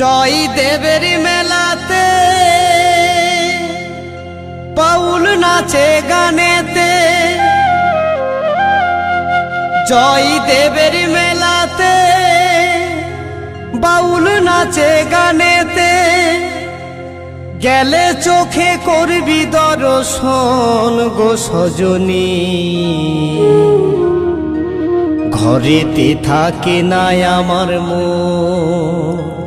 জয় দেবের মেলাতে। পাউল নাচে গানেতে। জয় দেবের মেলাতে। বাউল নাচে গানেতে। গেলে চোখে করবি দর্শন গো সজনী। ঘরেতে থাকে নাই আমার মন।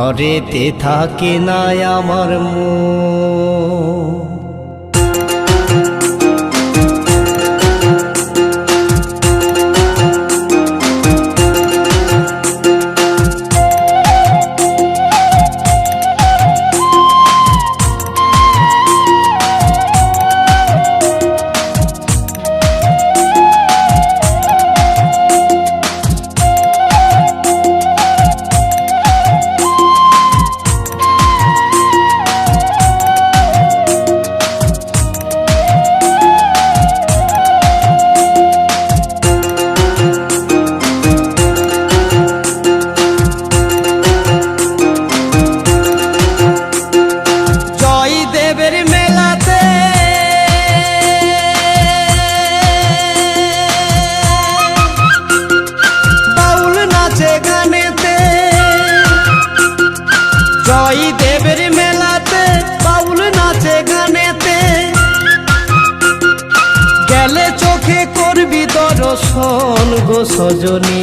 ঘরেতে থাকে নাই আমার মন। জয় দেবের মেলাতে, বাউল নাচে গানেতে। গেলে চোখে করবি দর্শন গো সজনী।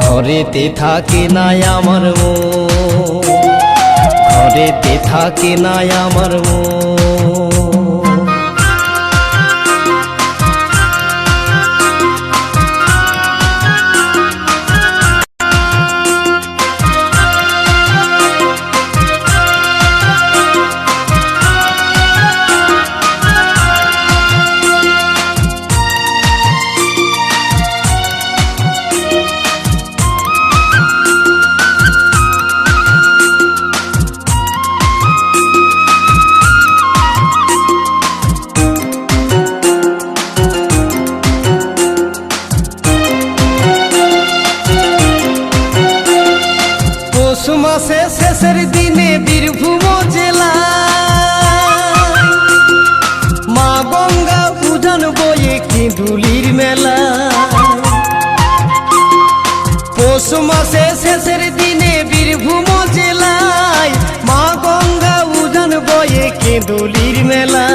ঘরেতে থাকে না আমার মো ঘরেতে থাকে না আমার মন। পৌষ মাসে শেষের দিনে বীরভূম জেলা মা গঙ্গা উজান বয়ে কিঁদুলির মেলা। পৌষ মাসে শেষের দিনে বীরভূম জেলায় মা গঙ্গা উজান বয়ে কেঁদুলির মেলা।